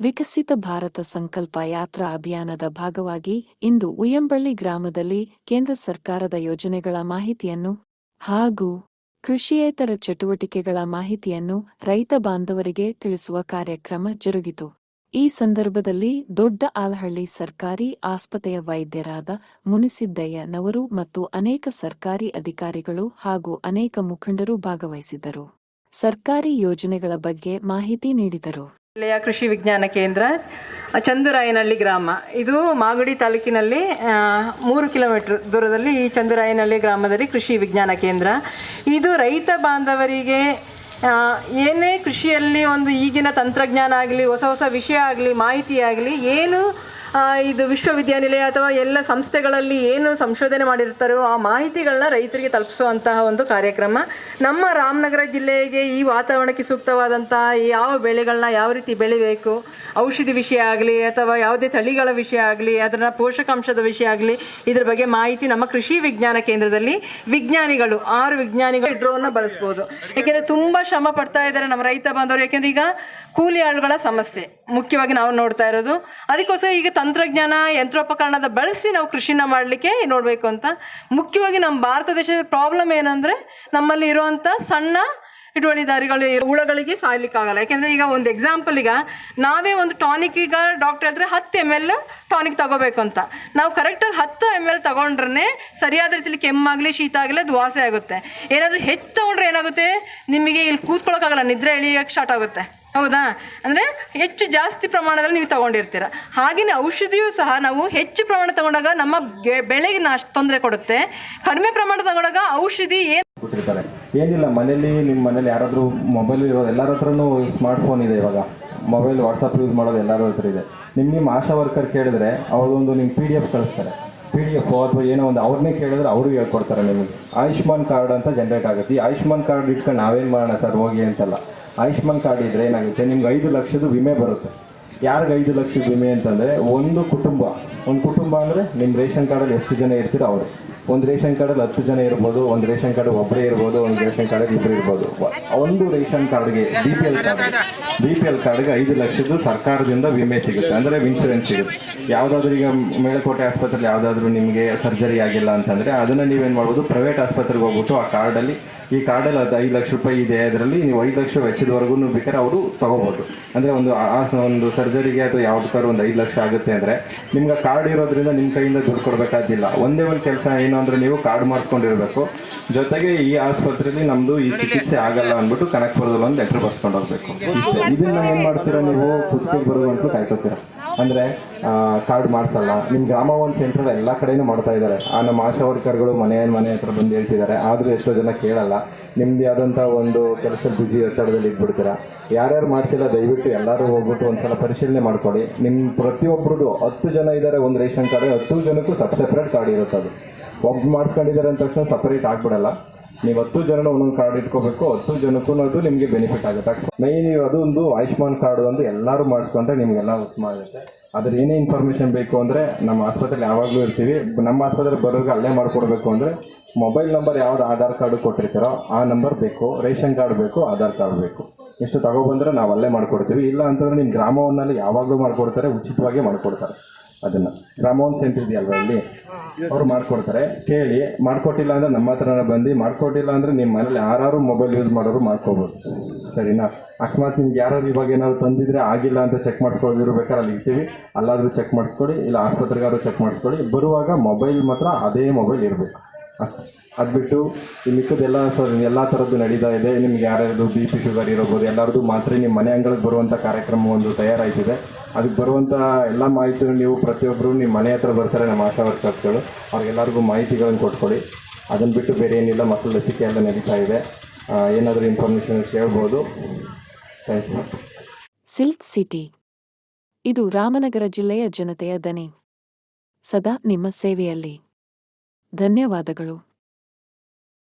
ವಿಕಸಿತ ಭಾರತ ಸಂಕಲ್ಪ ಯಾತ್ರಾ ಅಭಿಯಾನದ ಭಾಗವಾಗಿ ಇಂದು ಉಯ್ಯಂಬಳ್ಳಿ ಗ್ರಾಮದಲ್ಲಿ ಕೇಂದ್ರ ಸರ್ಕಾರದ ಯೋಜನೆಗಳ ಮಾಹಿತಿಯನ್ನು ಹಾಗೂ ಕೃಷಿಯೇತರ ಚಟುವಟಿಕೆಗಳ ಮಾಹಿತಿಯನ್ನು ರೈತ ಬಾಂಧವರಿಗೆ ತಿಳಿಸುವ ಕಾರ್ಯಕ್ರಮ ಜರುಗಿತು. ಈ ಸಂದರ್ಭದಲ್ಲಿ ದೊಡ್ಡ ಆಲಹಳ್ಳಿ ಸರ್ಕಾರಿ ಆಸ್ಪತ್ರೆಯ ವೈದ್ಯರಾದ ಮುನಿಸಿದ್ದಯ್ಯನವರು ಮತ್ತು ಅನೇಕ ಸರ್ಕಾರಿ ಅಧಿಕಾರಿಗಳು ಹಾಗೂ ಅನೇಕ ಮುಖಂಡರು ಭಾಗವಹಿಸಿದ್ದರು. ಸರ್ಕಾರಿ ಯೋಜನೆಗಳ ಬಗ್ಗೆ ಮಾಹಿತಿ ನೀಡಿದರು. ಜಿಲ್ಲೆಯ ಕೃಷಿ ವಿಜ್ಞಾನ ಕೇಂದ್ರ, ಚಂದುರಾಯನಹಳ್ಳಿ ಗ್ರಾಮ. ಇದು ಮಾಗಡಿ ತಾಲೂಕಿನಲ್ಲಿ ಮೂರು ಕಿಲೋಮೀಟರ್ ದೂರದಲ್ಲಿ ಈ ಚಂದುರಾಯನಹಳ್ಳಿ ಗ್ರಾಮದಲ್ಲಿ ಕೃಷಿ ವಿಜ್ಞಾನ ಕೇಂದ್ರ. ಇದು ರೈತ ಬಾಂಧವರಿಗೆ ಏನೇ ಕೃಷಿಯಲ್ಲಿ ಒಂದು ಈಗಿನ ತಂತ್ರಜ್ಞಾನ ಆಗಲಿ, ಹೊಸ ಹೊಸ ವಿಷಯ ಆಗಲಿ, ಮಾಹಿತಿ ಆಗಲಿ, ಏನು ಇದು ವಿಶ್ವವಿದ್ಯಾನಿಲಯ ಅಥವಾ ಎಲ್ಲ ಸಂಸ್ಥೆಗಳಲ್ಲಿ ಏನು ಸಂಶೋಧನೆ ಮಾಡಿರ್ತಾರೋ ಆ ಮಾಹಿತಿಗಳನ್ನ ರೈತರಿಗೆ ತಲುಪಿಸುವಂತಹ ಒಂದು ಕಾರ್ಯಕ್ರಮ. ನಮ್ಮ ರಾಮನಗರ ಜಿಲ್ಲೆಗೆ ಈ ವಾತಾವರಣಕ್ಕೆ ಸೂಕ್ತವಾದಂತಹ ಯಾವ ಬೆಳೆಗಳನ್ನ ಯಾವ ರೀತಿ ಬೆಳಿಬೇಕು, ಔಷಧಿ ವಿಷಯ ಆಗಲಿ ಅಥವಾ ಯಾವುದೇ ತಳಿಗಳ ವಿಷಯ ಆಗಲಿ, ಅದರ ಪೋಷಕಾಂಶದ ವಿಷಯ ಆಗಲಿ, ಇದ್ರ ಬಗ್ಗೆ ಮಾಹಿತಿ ನಮ್ಮ ಕೃಷಿ ವಿಜ್ಞಾನ ಕೇಂದ್ರದಲ್ಲಿ ವಿಜ್ಞಾನಿಗಳು, ಆರು ವಿಜ್ಞಾನಿಗಳು ಡ್ರೋನ್ನ ಬಳಸ್ಬೋದು. ಯಾಕೆಂದರೆ ತುಂಬ ಶ್ರಮ ಪಡ್ತಾ ಇದ್ದಾರೆ ನಮ್ಮ ರೈತ ಬಾಂಧವರು. ಯಾಕೆಂದರೆ ಈಗ ಕೂಲಿ ಆಳುಗಳ ಸಮಸ್ಯೆ ಮುಖ್ಯವಾಗಿ ನಾವು ನೋಡ್ತಾ ಇರೋದು. ಅದಕ್ಕೋಸ್ಕರ ಈಗ ತಂತ್ರಜ್ಞಾನ, ಯಂತ್ರೋಪಕರಣದ ಬಳಸಿ ನಾವು ಕೃಷಿನ ಮಾಡಲಿಕ್ಕೆ ನೋಡಬೇಕು ಅಂತ. ಮುಖ್ಯವಾಗಿ ನಮ್ಮ ಭಾರತ ದೇಶದ ಪ್ರಾಬ್ಲಮ್ ಏನಂದರೆ ನಮ್ಮಲ್ಲಿ ಇರುವಂಥ ಸಣ್ಣ ಹಿಡುವಳಿದಾರಿಗಳು ಹುಳಗಳಿಗೆ ಸಾಯ್ಲಿಕ್ಕಾಗಲ್ಲ. ಯಾಕೆಂದರೆ ಈಗ ಒಂದು ಎಕ್ಸಾಂಪಲ್ ಈಗ ನಾವೇ ಒಂದು ಟಾನಿಕ್ ಈಗ ಡಾಕ್ಟರ್ ಹೇಳಿದ್ರೆ ಹತ್ತು ಎಂ ಎಲ್ ಟಾನಿಕ್ ತಗೋಬೇಕು ಅಂತ. ನಾವು ಕರೆಕ್ಟಾಗಿ ಹತ್ತು ಎಂ ಎಲ್ ತಗೊಂಡ್ರೆ ಸರಿಯಾದ ರೀತಿಯಲ್ಲಿ ಕೆಮ್ಮಾಗಲಿ ಶೀತ ಆಗಲಿ ಅದು ಆಗುತ್ತೆ. ಏನಾದರೂ ಹೆಚ್ಚು ತೊಗೊಂಡ್ರೆ ಏನಾಗುತ್ತೆ? ನಿಮಗೆ ಇಲ್ಲಿ ಕೂತ್ಕೊಳ್ಳೋಕ್ಕಾಗಲ್ಲ ನಿದ್ರೆ ಎಳಿಯೋಕ್ಕೆ ಸ್ಟಾರ್ಟ್ ಆಗುತ್ತೆ. ಹೌದಾ? ಅಂದರೆ ಹೆಚ್ಚು ಜಾಸ್ತಿ ಪ್ರಮಾಣದಲ್ಲಿ ನೀವು ತಗೊಂಡಿರ್ತೀರ. ಹಾಗೆಯೇ ಔಷಧಿಯೂ ಸಹ ನಾವು ಹೆಚ್ಚು ಪ್ರಮಾಣ ತಗೊಂಡಾಗ ನಮ್ಮ ಬೆಳೆಗೆ ನಾಶ, ತೊಂದರೆ ಕೊಡುತ್ತೆ. ಕಡಿಮೆ ಪ್ರಮಾಣ ತಗೊಂಡಾಗ ಔಷಧಿ ಏನು ಕೊಟ್ಟಿರ್ತಾರೆ. ಏನಿಲ್ಲ ಮನೇಲಿ ನಿಮ್ಮ ಮನೇಲಿ ಯಾರಾದರೂ ಮೊಬೈಲ್ ಇರೋದು ಎಲ್ಲರ ಹತ್ರನೂ ಸ್ಮಾರ್ಟ್ ಫೋನ್ ಇದೆ ಇವಾಗ. ಮೊಬೈಲ್ ವಾಟ್ಸಪ್ ಯೂಸ್ ಮಾಡೋದು ಎಲ್ಲರ ಹತ್ರ ಇದೆ. ನಿಮ್ಮ ನಿಮ್ಮ ಆಶಾ ವರ್ಕರ್ ಕೇಳಿದ್ರೆ ಅವರೊಂದು ನಿಮ್ಮ ಪಿ ಡಿ ಎಫ್ ಕಳಿಸ್ತಾರೆ. ಪಿ ಡಿ ಎಫ್ ಅಥವಾ ಏನೋ ಒಂದು ಅವ್ರನ್ನೇ ಕೇಳಿದ್ರೆ ಅವರು ಹೇಳ್ಕೊಡ್ತಾರೆ ನಿಮಗೆ. ಆಯುಷ್ಮಾನ್ ಕಾರ್ಡ್ ಅಂತ ಜನರೇಟ್ ಆಗುತ್ತೆ. ಈ ಆಯುಷ್ಮಾನ್ ಕಾರ್ಡ್ ಇಟ್ಕೊಂಡು ನಾವೇನು ಮಾಡೋಣ ಸರ್, ಹೋಗಿ ಅಂತಲ್ಲ. ಆಯುಷ್ಮಾನ್ ಕಾರ್ಡ್ ಇದ್ರೆ ಏನಾಗುತ್ತೆ? ನಿಮ್ಗೆ ಐದು ಲಕ್ಷದ ವಿಮೆ ಬರುತ್ತೆ. ಯಾರಿಗೆ ಐದು ಲಕ್ಷದ ವಿಮೆ ಅಂತಂದರೆ ಒಂದು ಕುಟುಂಬ. ಒಂದು ಕುಟುಂಬ ಅಂದರೆ ನಿಮ್ಮ ರೇಷನ್ ಕಾರ್ಡಲ್ಲಿ ಎಷ್ಟು ಜನ ಇರ್ತೀರೋ ಅವರು. ಒಂದು ರೇಷನ್ ಕಾರ್ಡಲ್ಲಿ ಹತ್ತು ಜನ ಇರ್ಬೋದು, ಒಂದು ರೇಷನ್ ಕಾರ್ಡ್ ಒಬ್ಬರೇ ಇರ್ಬೋದು, ಒಂದು ರೇಷನ್ ಕಾರ್ಡಲ್ಲಿ ಇಬ್ಬರು ಇರ್ಬೋದು. ಒಂದು ರೇಷನ್ ಕಾರ್ಡ್ಗೆ B P L card B P L ಕಾರ್ಡ್ಗೆ ಐದು ಲಕ್ಷದ್ದು ಸರ್ಕಾರದಿಂದ ವಿಮೆ ಸಿಗುತ್ತೆ. ಅಂದರೆ ಇನ್ಶೂರೆನ್ಸ್ ಸಿಗುತ್ತೆ. ಯಾವುದಾದ್ರೂ ಈಗ ಮೇಳಕೋಟೆ ಆಸ್ಪತ್ರೆಯಲ್ಲಿ ಯಾವುದಾದ್ರೂ ನಿಮಗೆ ಸರ್ಜರಿ ಆಗಿಲ್ಲ ಅಂತಂದರೆ ಅದನ್ನು ನೀವೇನು ಮಾಡ್ಬೋದು ಪ್ರೈವೇಟ್ ಆಸ್ಪತ್ರೆಗೆ ಹೋಗ್ಬಿಟ್ಟು ಆ ಕಾರ್ಡಲ್ಲಿ ಈ ಕಾರ್ಡಲ್ಲಿ ಅದು ಐದು ಲಕ್ಷ ರೂಪಾಯಿ ಇದೆ ಅದರಲ್ಲಿ ನೀವು ಐದು ಲಕ್ಷ ವೆಚ್ಚದವರೆಗೂ ಬೇಕಾದ್ರೆ ಅವರು ತಗೋಬೋದು. ಅಂದರೆ ಒಂದು ಆ ಒಂದು ಸರ್ಜರಿಗೆ ಅಥವಾ ಯಾವ್ದಕ್ಕಾದ್ರೂ ಒಂದು ಐದು ಲಕ್ಷ ಆಗುತ್ತೆ ಅಂದರೆ ನಿಮ್ಗೆ ಕಾರ್ಡ್ ಇರೋದ್ರಿಂದ ನಿಮ್ಮ ಕೈಯಿಂದ ದುಡ್ಡು ಕೊಡಬೇಕಾದಿಲ್ಲ ಒಂದೇ ಒಂದು ಕೆಲಸ ಏನು ಅಂದರೆ ನೀವು ಕಾರ್ಡ್ ಮಾಡಿಸ್ಕೊಂಡಿರ್ಬೇಕು. ಜೊತೆಗೆ ಈ ಆಸ್ಪತ್ರೆಯಲ್ಲಿ ನಮ್ದು ಈ ಚಿಕಿತ್ಸೆ ಆಗಲ್ಲ ಅಂದ್ಬಿಟ್ಟು ಕನಕಪುರದಲ್ಲಿ ಒಂದು ಲೆಟ್ರ್ ಬರ್ಸ್ಕೊಂಡು ಹೋಗ್ಬೇಕು. ಇದನ್ನ ಏನು ಮಾಡ್ತೀರಾ ನೀವು? ಕುತ್ತಿಗೆ ಬರುವಂತೂ ಕಾಯ್ಕೋತೀರಾ? ಅಂದ್ರೆ ಕಾರ್ಡ್ ಮಾಡಿಸಲ್ಲ. ನಿಮ್ಮ ಗ್ರಾಮ ಒಂದು ಸೆಂಟರ್ ಎಲ್ಲ ಕಡೆನೂ ಮಾಡ್ತಾ ಇದ್ದಾರೆ ಆ ನಮ್ಮ ಆಶಾ ವರ್ಕರ್ಗಳು ಮನೆ ಮನೆ ಹತ್ರ ಬಂದು ಹೇಳ್ತಿದ್ದಾರೆ. ಆದರೂ ಎಷ್ಟೋ ಜನ ಕೇಳಲ್ಲ. ನಿಮ್ದು ಆದಂಥ ಒಂದು ಕೆಲಸ ಬಿಜಿ ಒತ್ತಡದಲ್ಲಿ ಇದ್ಬಿಡ್ತೀರಾ ಯಾರ್ಯಾರು ಮಾಡಿಸಿಲ್ಲ ದಯವಿಟ್ಟು ಎಲ್ಲರೂ ಹೋಗ್ಬಿಟ್ಟು ಒಂದ್ಸಲ ಪರಿಶೀಲನೆ ಮಾಡ್ಕೊಳ್ಳಿ. ನಿಮ್ಮ ಪ್ರತಿಯೊಬ್ಬರದು ಹತ್ತು ಜನ ಇದ್ದಾರೆ ಒಂದು ರೇಷನ್ ಕಾರ್ಡ್ ಹತ್ತು ಜನಕ್ಕೂ ಸಬ್ ಸೆಪ್ರೇಟ್ ಕಾರ್ಡ್ ಇರುತ್ತೆ ಅದು ಒಬ್ಬ ಮಾಡಿಸ್ಕೊಂಡಿದ್ದಾರೆ ಅಂದ ತಕ್ಷಣ ಸಪರೇಟ್ ಆಗ್ಬಿಡಲ್ಲ. ನೀವು ಹತ್ತು ಜನ ಒಂದೊಂದು ಕಾರ್ಡ್ ಇಟ್ಕೋಬೇಕು, ಹತ್ತು ಜನಕ್ಕೂ ಅದು ನಿಮಗೆ ಬೆನಿಫಿಟ್ ಆಗುತ್ತೆ. ಮೈನ್ ಅದೊಂದು ಆಯುಷ್ಮಾನ್ ಕಾರ್ಡ್ ಒಂದು ಎಲ್ಲರೂ ಮಾಡಿಸ್ಕೊಂಡ್ರೆ ನಿಮಗೆಲ್ಲ ಉತ್ತಮ ಆಗುತ್ತೆ. ಅದ್ರ ಏನೇ ಇನ್ಫಾರ್ಮೇಷನ್ ಬೇಕು ಅಂದರೆ ನಮ್ಮ ಆಸ್ಪತ್ರೆಲಿ ಯಾವಾಗಲೂ ಇರ್ತೀವಿ. ನಮ್ಮ ಆಸ್ಪತ್ರೆ ಬರೋರಿಗೆ ಅಲ್ಲೇ ಮಾಡಿಕೊಡ್ಬೇಕು ಅಂದರೆ ಮೊಬೈಲ್ ನಂಬರ್ ಯಾವ್ದು ಆಧಾರ್ ಕಾರ್ಡ್ ಕೊಟ್ಟಿರ್ತೀರೋ ಆ ನಂಬರ್ ಬೇಕು. ರೇಷನ್ ಕಾರ್ಡ್ ಬೇಕು, ಆಧಾರ್ ಕಾರ್ಡ್ ಬೇಕು. ಇಷ್ಟು ತಗೊಬಂದ್ರೆ ನಾವು ಅಲ್ಲೇ ಮಾಡ್ಕೊಡ್ತೀವಿ. ಇಲ್ಲ ಅಂತಂದ್ರೆ ನಿಮ್ಮ ಗ್ರಾಮವನ್ನಲ್ಲಿ ಯಾವಾಗಲೂ ಮಾಡ್ಕೊಡ್ತಾರೆ, ಉಚಿತವಾಗಿ ಮಾಡ್ಕೊಡ್ತಾರೆ. ಅದನ್ನ. ರಾಮೋಹನ್ ಸೆಂಟ್ ಇದೆಯಲ್ವಾ ಅವ್ರು ಮಾಡ್ಕೊಡ್ತಾರೆ. ಕೇಳಿ, ಮಾಡ್ಕೊಟ್ಟಿಲ್ಲ ಅಂದ್ರೆ ನಮ್ಮ ಹತ್ರ ಬಂದು, ಮಾಡ್ಕೊಟ್ಟಿಲ್ಲ ಅಂದ್ರೆ ನಿಮ್ಮ ಮನೇಲಿ ಯಾರು ಮೊಬೈಲ್ ಯೂಸ್ ಮಾಡೋರು ಮಾಡ್ಕೋಬೋದು. ಸರಿನಾ? ಅಕಸ್ಮಾತ್ ನಿಮ್ಗೆ ಯಾರು ಇವಾಗ ಏನಾದ್ರು ತಂದಿದ್ರೆ ಆಗಿಲ್ಲ ಅಂತ ಚೆಕ್ ಮಾಡಿಸ್ಕೊಳ್ಳೋದಿರೋ ಬೇಕಾದ್ರೆ ಅಲ್ಲಿ ಇರ್ತೀವಿ. ಅಲ್ಲಾದ್ರೂ ಚೆಕ್ ಮಾಡಿಸ್ಕೊಡಿ ಇಲ್ಲ ಆಸ್ಪತ್ರೆಗಾದ್ರೂ ಚೆಕ್ ಮಾಡಿಸ್ಕೊಳ್ಳಿ. ಬರುವಾಗ ಮೊಬೈಲ್ ಮಾತ್ರ ಅದೇ ಮೊಬೈಲ್ ಇರಬೇಕು. ಅಷ್ಟೇ. ಅದು ಬಿಟ್ಟು ಈ ಮಿಕ್ಕದೆಲ್ಲ ಸರ್ ಎಲ್ಲ ಥರದ್ದು ನಡೀತಾ ಇದೆ. ನಿಮ್ಗೆ ಯಾರ್ಯಾರ್ದು ಬಿ ಪಿ ಶುಗರ್ ಇರೋಬೋದು ಎಲ್ಲರದ್ದು ಮಾತ್ರ ನಿಮ್ಮ ಮನೆ ಅಂಗಳಿಗೆ ಬರುವಂಥ ಕಾರ್ಯಕ್ರಮ ಒಂದು ತಯಾರಾಯ್ತಿದೆ. ಅದಕ್ಕೆ ಬರುವಂಥ ಎಲ್ಲ ಮಾಹಿತಿಗಳು ನೀವು ಪ್ರತಿಯೊಬ್ಬರು ನಿಮ್ಮ ಮನೆ ಹತ್ರ ಬರ್ತಾರೆ, ನಮ್ಮ ಆಶಾ ವರ್ಕರ್ಸ್ಗಳು. ಅವ್ರಿಗೆಲ್ಲರಿಗೂ ಮಾಹಿತಿಗಳನ್ನು ಕೊಟ್ಕೊಡಿ. ಅದನ್ನು ಬಿಟ್ಟು ಬೇರೆ ಏನಿಲ್ಲ, ಮಕ್ಕಳು ಲಸಿಕೆ ಎಲ್ಲ ನಡೀತಾ ಇದೆ. ಏನಾದರೂ ಇನ್ಫಾರ್ಮೇಷನ್ ಕೇಳ್ಬೋದು ಥ್ಯಾಂಕ್ ಯು ಸಿಲ್ಕ್ ಸಿಟಿ. ಇದು ರಾಮನಗರ ಜಿಲ್ಲೆಯ ಜನತೆಯ ದನಿ. ಸದಾ ನಿಮ್ಮ ಸೇವೆಯಲ್ಲಿ. ಧನ್ಯವಾದಗಳು.